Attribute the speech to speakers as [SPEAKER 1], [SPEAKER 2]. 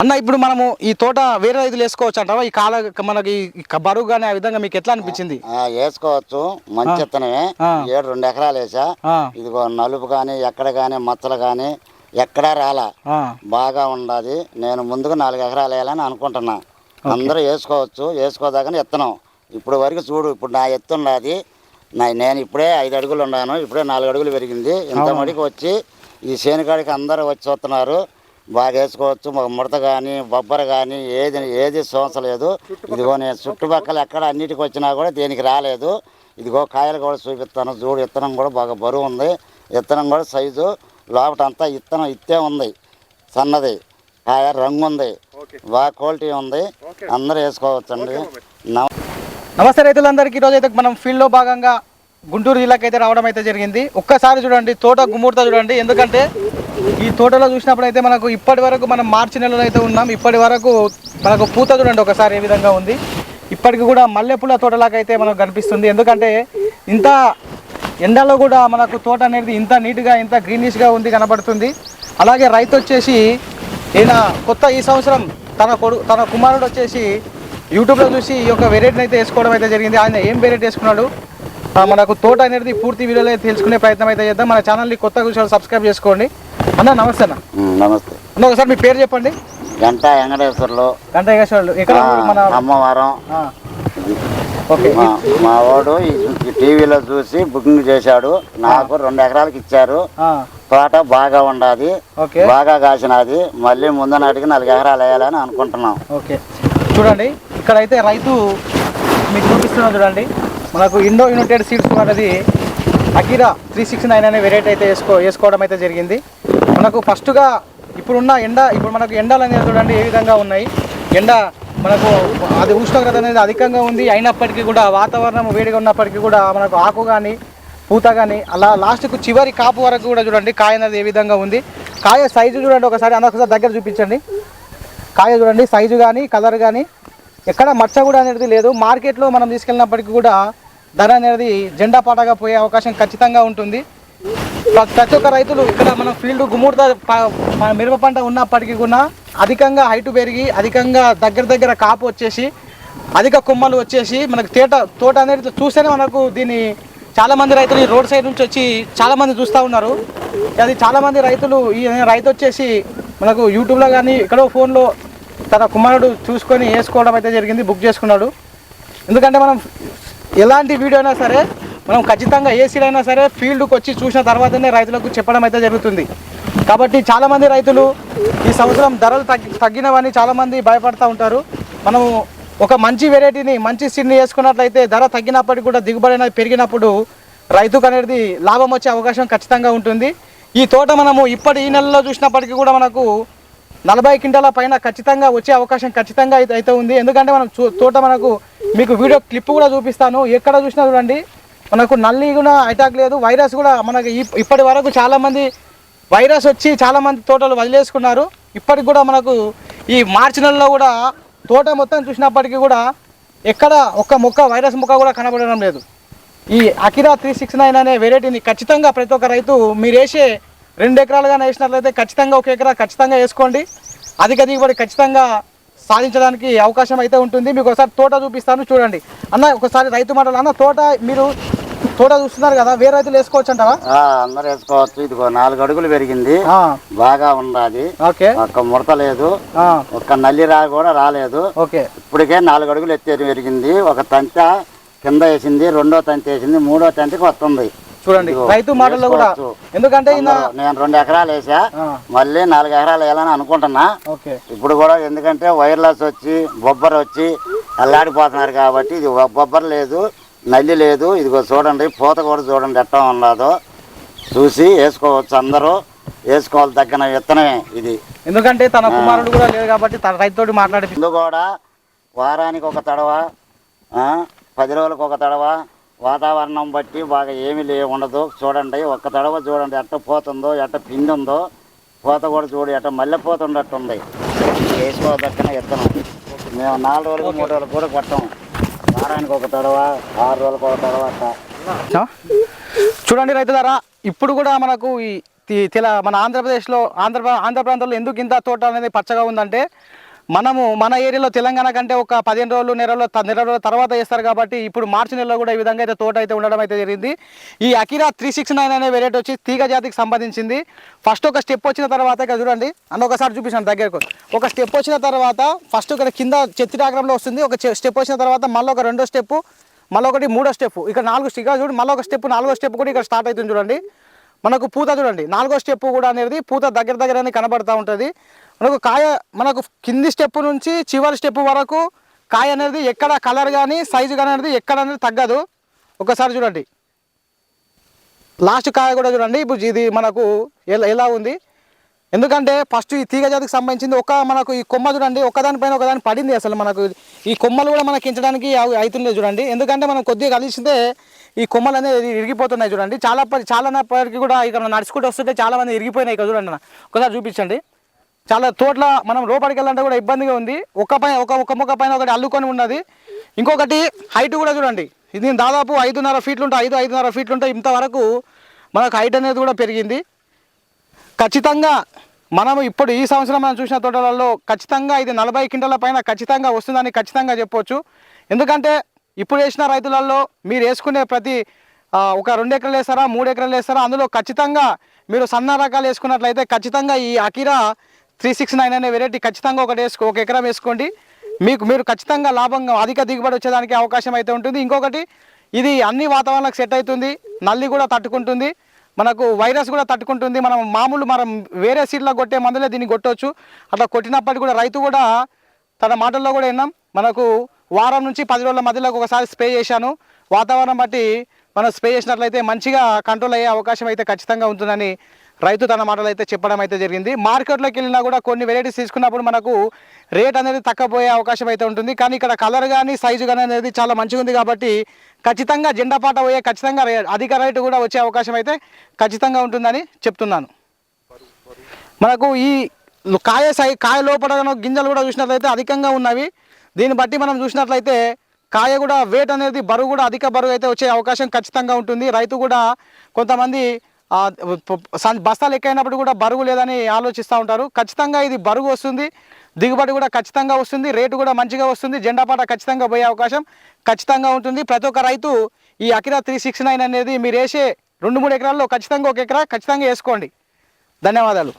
[SPEAKER 1] అన్న ఇప్పుడు మనము ఈ తోట వేరే రైతులు వేసుకోవచ్చు అంటావా? ఈ కాల మనకి బరువు కానీ ఆ విధంగా మీకు ఎట్లా అనిపించింది?
[SPEAKER 2] వేసుకోవచ్చు. మంచి విత్తనమే
[SPEAKER 1] ఆ.
[SPEAKER 2] ఏడు రెండు ఎకరాలు వేసా. ఇదిగో నలుపు కానీ ఎక్కడ కానీ మచ్చలు కానీ ఎక్కడా రాలా. బాగా ఉండాది. నేను ముందుగా నాలుగు ఎకరాలు వేయాలని అనుకుంటున్నా. అందరూ వేసుకోవచ్చు. వేసుకోదాకని విత్తనం ఇప్పుడు వరకు చూడు ఇప్పుడు నా ఎత్తు ఉన్నది నా నేను ఇప్పుడే ఐదు అడుగులు ఉన్నాను. ఇప్పుడే నాలుగు అడుగులు పెరిగింది. ఇంత మడికి వచ్చి ఈ శేనికాడికి అందరూ వచ్చి వస్తున్నారు బాగా వేసుకోవచ్చు మాకు ముడత కానీ బొబ్బర కానీ ఏది ఏది సమస్య లేదు ఇదిగో నేను చుట్టుపక్కల ఎక్కడ అన్నిటికి వచ్చినా కూడా దేనికి రాలేదు. ఇదిగో కాయలు కూడా చూపిస్తాను. చూడు విత్తనం కూడా బాగా బరువు ఉంది. విత్తనం కూడా సైజు లోపల అంతా విత్తనం ఇత్తే ఉంది. సన్నది. కాయ రంగు ఉంది. బాగా క్వాలిటీ ఉంది. అందరూ వేసుకోవచ్చండి. నమ-
[SPEAKER 1] నమస్తే రైతులందరికీ. ఈరోజు అయితే మనం ఫీల్డ్లో భాగంగా గుంటూరు జిల్లాకి అయితే రావడం అయితే జరిగింది. ఒక్కసారి చూడండి తోట గుమ్మూర్త చూడండి. ఎందుకంటే ఈ తోటలో చూసినప్పుడు అయితే మనకు ఇప్పటి వరకు మనం మార్చి నెలలో అయితే ఉన్నాం. ఇప్పటి వరకు మనకు పూత చూడండి ఒకసారి ఏ విధంగా ఉంది. ఇప్పటికి కూడా మల్లెపూల తోటలాగా అయితే మనకు కనిపిస్తుంది. ఎందుకంటే ఇంత ఎండలో కూడా మనకు తోట అనేది ఇంత నీట్గా ఇంత గ్రీనిష్గా ఉంది కనబడుతుంది. అలాగే రైతు వచ్చేసి ఈయన కొత్త ఈ సంవత్సరం తన కొడు తన కుమారుడు వచ్చేసి యూట్యూబ్లో చూసి ఈ యొక్క వెరైటీని అయితే వేసుకోవడం అయితే జరిగింది. ఆయన ఏం వెరైటీ వేసుకున్నాడు? మనకు తోట అనేది పూర్తి వీడియోలో అయితే తెలుసుకునే ప్రయత్నం అయితే చేద్దాం. మన ఛానల్ని కొత్త విషయాలు సబ్స్క్రైబ్ చేసుకోండి. అన్న నమస్తే అన్న.
[SPEAKER 2] నమస్తే.
[SPEAKER 1] అన్న ఒకసారి మీ పేరు చెప్పండి.
[SPEAKER 2] గంట వెంకటేశ్వర్లు.
[SPEAKER 1] గంట
[SPEAKER 2] ఆ,
[SPEAKER 1] ఊరు మన
[SPEAKER 2] అమ్మవారం
[SPEAKER 1] ఓకే.
[SPEAKER 2] మా వాడు టీవీలో చూసి బుకింగ్ చేశాడు. నాకు రెండు ఎకరాలకి ఇచ్చారు. తోట బాగా ఉండాది. బాగా కాసినది. మళ్ళీ ముందు నాటికి నాలుగు ఎకరాలు వేయాలని అనుకుంటున్నాం.
[SPEAKER 1] ఓకే. చూడండి ఇక్కడైతే రైతు మీకు చూపిస్తున్నా చూడండి. మనకు ఇండో యునైటెడ్ సీడ్స్ అనేది అకిరా త్రీ సిక్స్ నైన్ అనే వెరైటీ అయితే వేసుకో వేసుకోవడం అయితే జరిగింది. మనకు ఫస్ట్గా ఇప్పుడున్న ఎండ ఇప్పుడు మనకు ఎండలు అనేది చూడండి ఏ విధంగా ఉన్నాయి. ఎండ మనకు అది ఉష్ణోగ్రత అనేది అధికంగా ఉంది. అయినప్పటికీ కూడా వాతావరణం వేడిగా ఉన్నప్పటికీ కూడా మనకు ఆకు కానీ పూత కానీ అలా లాస్ట్కు చివరి కాపు వరకు కూడా చూడండి కాయ అనేది ఏ విధంగా ఉంది. కాయ సైజు చూడండి ఒకసారి అందరికీ దగ్గర చూపించండి. కాయ చూడండి సైజు కానీ కలర్ కానీ ఎక్కడ మచ్చ కూడా అనేది లేదు. మార్కెట్లో మనం తీసుకెళ్ళినప్పటికీ కూడా ధర అనేది జెండా పాటగా పోయే అవకాశం ఖచ్చితంగా ఉంటుంది. ప్రతి ఒక్క రైతులు ఇక్కడ మనం ఫీల్డ్ గుమ్మూర్త మిరప పంట ఉన్నప్పటికీ కూడా అధికంగా హైట్ పెరిగి అధికంగా దగ్గర దగ్గర కాపు వచ్చేసి అధిక కొమ్మలు వచ్చేసి మనకు తేట తోట అనేది చూస్తేనే మనకు దీన్ని చాలామంది రైతులు ఈ రోడ్ సైడ్ నుంచి వచ్చి చాలామంది చూస్తూ ఉన్నారు. అది చాలామంది రైతులు ఈ రైతు వచ్చేసి మనకు యూట్యూబ్లో కానీ ఎక్కడో ఫోన్లో తన కుమారుడు చూసుకొని వేసుకోవడం అయితే జరిగింది బుక్ చేసుకున్నాడు. ఎందుకంటే మనం ఎలాంటి వీడియో అయినా సరే మనం ఖచ్చితంగా ఏ సీడ్ అయినా సరే ఫీల్డ్కి వచ్చి చూసిన తర్వాతనే రైతులకు చెప్పడం అయితే జరుగుతుంది. కాబట్టి చాలామంది రైతులు ఈ సంవత్సరం ధరలు తగ్గి తగ్గినవని చాలామంది భయపడతా ఉంటారు. మనము ఒక మంచి వెరైటీని మంచి సీడ్ని వేసుకున్నట్లయితే ధర తగ్గినప్పటికీ కూడా దిగుబడి అనేది పెరిగినప్పుడు రైతుకు అనేది లాభం వచ్చే అవకాశం ఖచ్చితంగా ఉంటుంది. ఈ తోట మనము ఇప్పటి ఈ నెలలో చూసినప్పటికీ కూడా మనకు నలభై క్వింటాల పైన ఖచ్చితంగా వచ్చే అవకాశం ఖచ్చితంగా అయితే అయితే ఉంది. ఎందుకంటే మనం తోట మనకు మీకు వీడియో క్లిప్ కూడా చూపిస్తాను. ఎక్కడ చూసినా చూడండి. మనకు నల్లి కూడా అటాక్ లేదు. వైరస్ కూడా మనకి ఇప్- ఇప్పటి వరకు చాలామంది వైరస్ వచ్చి చాలామంది తోటలు వదిలేసుకున్నారు. ఇప్పటికి కూడా మనకు ఈ మార్చి నెలలో కూడా తోట మొత్తం చూసినప్పటికీ కూడా ఎక్కడ ఒక్క మొక్క వైరస్ మొక్క కూడా కనబడడం లేదు. ఈ అకిరా త్రీ సిక్స్ నైన్ అనే వెరైటీని ఖచ్చితంగా ప్రతి ఒక్క రైతు మీరు వేసే రెండు ఎకరాలుగా వేసినట్లయితే ఖచ్చితంగా ఒక ఎకరా ఖచ్చితంగా వేసుకోండి. అధిక దిగుబడి ఖచ్చితంగా సాధించడానికి అవకాశం అయితే ఉంటుంది. మీకు ఒకసారి తోట చూపిస్తాను చూడండి. అన్న ఒకసారి రైతు మాటలు అన్న తోట మీరు తోట చూస్తున్నారు కదా వేరే రైతులు వేసుకోవచ్చు అంటావా?
[SPEAKER 2] ఆ, అందరూ వేసుకోవచ్చు. ఇదిగో నాలుగు అడుగులు పెరిగింది. బాగా
[SPEAKER 1] ఓకే.
[SPEAKER 2] ఒక్క ముడత లేదు. ఒక్క నల్లి రా కూడా రాలేదు.
[SPEAKER 1] ఓకే.
[SPEAKER 2] ఇప్పటికే నాలుగు అడుగులు ఎత్తేది పెరిగింది. ఒక తంత కింద వేసింది రెండో తంత వేసింది మూడో తంతకి వస్తుంది.
[SPEAKER 1] చూడండి రైతు మాటల్లో కూడా. ఎందుకంటే
[SPEAKER 2] నేను రెండు ఎకరాలు వేసా. మళ్ళీ నాలుగు ఎకరాలు వేయాలని అనుకుంటున్నా. ఇప్పుడు కూడా ఎందుకంటే వైర్లెస్ వచ్చి బొబ్బర్ వచ్చి అల్లాడిపోతున్నారు కాబట్టి ఇది బొబ్బర్ లేదు. నల్లి లేదు. ఇదిగో చూడండి పూత కూడా చూడండి ఎట్టా ఉన్నదో. చూసి వేసుకోవచ్చు అందరూ. వేసుకోవాలి తగ్గిన విత్తనమే ఇది.
[SPEAKER 1] ఎందుకంటే తన కుమారుడు కూడా లేదు కాబట్టి తన రైతుతోటి మాట్లాడి
[SPEAKER 2] ముందు కూడా వారానికి ఒక తడవ పది రోజులకు ఒక తడవ. వాతావరణం బట్టి బాగా ఏమీ లే ఉండదు. చూడండి ఒక్క తడవ చూడండి ఎట్ట పోతుందో ఎట్ట పిండి ఉందో పూత కూడా చూడు ఎట్ట మల్లె పూత ఉండట్టుంది వేసుకోదక్కిన విత్తనం. మేము నాలుగు రోజులకు మూడు రోజులకు కూడా కొట్టాం. వారానికి ఒక తడవ ఆరు రోజులకు ఒక తడవ అట్ట
[SPEAKER 1] ఆ? చూడండి ఇప్పుడు కూడా మనకు ఈ తెల మన ఆంధ్రప్రదేశ్లో ఆంధ్ర ఆంధ్ర ప్రాంతంలో ఎందుకు ఇంత తోట అనేది పచ్చగా ఉందంటే మనము మన ఏరియాలో తెలంగాణ కంటే ఒక పదిహేను రోజులు నెల రోజులు నెల రోజుల తర్వాత వేస్తారు కాబట్టి ఇప్పుడు మార్చి నెలలో కూడా ఈ విధంగా అయితే తోట అయితే ఉండడం అయితే జరిగింది. ఈ అకిరా త్రీ సిక్స్ నైన్ అనే వెరైటీ వచ్చి తీగ జాతికి సంబంధించింది. ఫస్ట్ ఒక స్టెప్ వచ్చిన తర్వాత ఇక్కడ చూడండి. అన్న ఒకసారి చూపించాను దగ్గరకు. ఒక స్టెప్ వచ్చిన తర్వాత ఫస్ట్ ఇక్కడ కింద చెత్తిరాగ్రంలో వస్తుంది. ఒక స్టెప్ వచ్చిన తర్వాత మళ్ళీ ఒక రెండో స్టెప్ మళ్ళీ ఒకటి మూడో స్టెప్ ఇక్కడ నాలుగు స్టెప్ చూడండి మళ్ళీ ఒక స్టెప్ నాలుగో స్టెప్ కూడా ఇక్కడ స్టార్ట్ అవుతుంది చూడండి. మనకు పూత చూడండి నాలుగో స్టెప్ కూడా అనేది పూత దగ్గర దగ్గరనే కనబడుతూ ఉంటుంది. మనకు కాయ మనకు కింది స్టెప్ నుంచి చివరి స్టెప్ వరకు కాయ అనేది ఎక్కడ కలర్ కానీ సైజు కానీ అనేది ఎక్కడ అనేది తగ్గదు. ఒకసారి చూడండి. లాస్ట్ కాయ కూడా చూడండి ఇప్పుడు ఇది మనకు ఎలా ఎలా ఉంది? ఎందుకంటే ఫస్ట్ ఈ తీగ జాతికి సంబంధించింది ఒక మనకు ఈ కొమ్మ చూడండి ఒకదానిపైన ఒకదాని పడింది అసలు మనకు. ఈ కొమ్మలు కూడా మనకి ఎంచడానికి అవి చూడండి. ఎందుకంటే మనం కొద్దిగా కలిసితే ఈ కొమ్మలు అనేది ఇరిగిపోతున్నాయి చూడండి. చాలా చాలానప్పటికీ చాలా కూడా ఇక్కడ నడుచుకుంటూ వస్తుంటే చాలా మంది ఇరిగిపోయినాయి ఇక్కడ చూడండి అన్న. ఒకసారి చూపించండి. చాలా తోట్ల మనం లోపలికి వెళ్ళాలంటే కూడా ఇబ్బందిగా ఉంది. ఒక పైన ఒక ఒక మొక్క పైన ఒకటి అల్లుకొని ఉన్నది. ఇంకొకటి హైట్ కూడా చూడండి. ఇది దాదాపు ఐదున్నర ఫీట్లు ఉంటాయి ఐదు ఐదున్నర ఫీట్లు ఉంటాయి. ఇంతవరకు మనకు హైట్ అనేది కూడా పెరిగింది. ఖచ్చితంగా మనము ఇప్పుడు ఈ సంవత్సరం మనం చూసిన తోటలలో ఖచ్చితంగా ఇది నలభై క్వింటల పైన ఖచ్చితంగా వస్తుందని ఖచ్చితంగా చెప్పవచ్చు ఎందుకంటే ఇప్పుడు వేసిన రైతులలో మీరు వేసుకునే ప్రతి ఒక రెండు ఎకరాలు వేస్తారా మూడు ఎకరాలు వేస్తారా అందులో ఖచ్చితంగా మీరు సన్న రకాలు వేసుకున్నట్లయితే ఖచ్చితంగా ఈ అకిరా త్రీ సిక్స్ నైన్ అనే వెరైటీ ఖచ్చితంగా ఒకటి వేసుకో ఒక ఎకరం వేసుకోండి. మీకు మీరు ఖచ్చితంగా లాభంగా అధిక దిగుబడి వచ్చేదానికి అవకాశం అయితే ఉంటుంది. ఇంకొకటి ఇది అన్ని వాతావరణాలకు సెట్ అవుతుంది. నల్లి కూడా తట్టుకుంటుంది. మనకు వైరస్ కూడా తట్టుకుంటుంది. మనం మామూలు మనం వేరే సీడ్లో కొట్టే మందులే దీన్ని కొట్టవచ్చు అట్లా కొట్టినప్పటికీ కూడా రైతు కూడా తన మాటల్లో కూడా విన్నాం. మనకు వారం నుంచి పది రోజుల మధ్యలో ఒకసారి స్ప్రే చేశాను. వాతావరణం బట్టి మనం స్ప్రే చేసినట్లయితే మంచిగా కంట్రోల్ అయ్యే అవకాశం అయితే ఖచ్చితంగా ఉంటుందని రైతు తన మాటలు అయితే చెప్పడం అయితే జరిగింది. మార్కెట్లోకి వెళ్ళినా కూడా కొన్ని వెరైటీస్ తీసుకున్నప్పుడు మనకు రేట్ అనేది తక్కువపోయే అవకాశం అయితే ఉంటుంది. కానీ ఇక్కడ కలర్ కానీ సైజు కానీ అనేది చాలా మంచిగా ఉంది కాబట్టి ఖచ్చితంగా జెండా పాట పోయే ఖచ్చితంగా అధిక రేటు కూడా వచ్చే అవకాశం అయితే ఖచ్చితంగా ఉంటుందని చెప్తున్నాను. మనకు ఈ కాయ సై కాయ లోపల గింజలు కూడా చూసినట్లయితే అధికంగా ఉన్నవి. దీన్ని బట్టి మనం చూసినట్లయితే కాయ కూడా వేట్ అనేది బరువు కూడా అధిక బరువు అయితే వచ్చే అవకాశం ఖచ్చితంగా ఉంటుంది. రైతు కూడా కొంతమంది బస్తాలు ఎక్కైనప్పుడు కూడా బరువు లేదని ఆలోచిస్తూ ఉంటారు. ఖచ్చితంగా ఇది బరువు వస్తుంది. దిగుబడి కూడా ఖచ్చితంగా వస్తుంది. రేటు కూడా మంచిగా వస్తుంది. జెండా పాట ఖచ్చితంగా పోయే అవకాశం ఖచ్చితంగా ఉంటుంది. ప్రతి ఒక్క రైతు ఈ అకిరా త్రీ సిక్స్ నైన్ అనేది మీరు వేసే రెండు మూడు ఎకరాల్లో ఖచ్చితంగా ఒక ఎకరా ఖచ్చితంగా వేసుకోండి. ధన్యవాదాలు.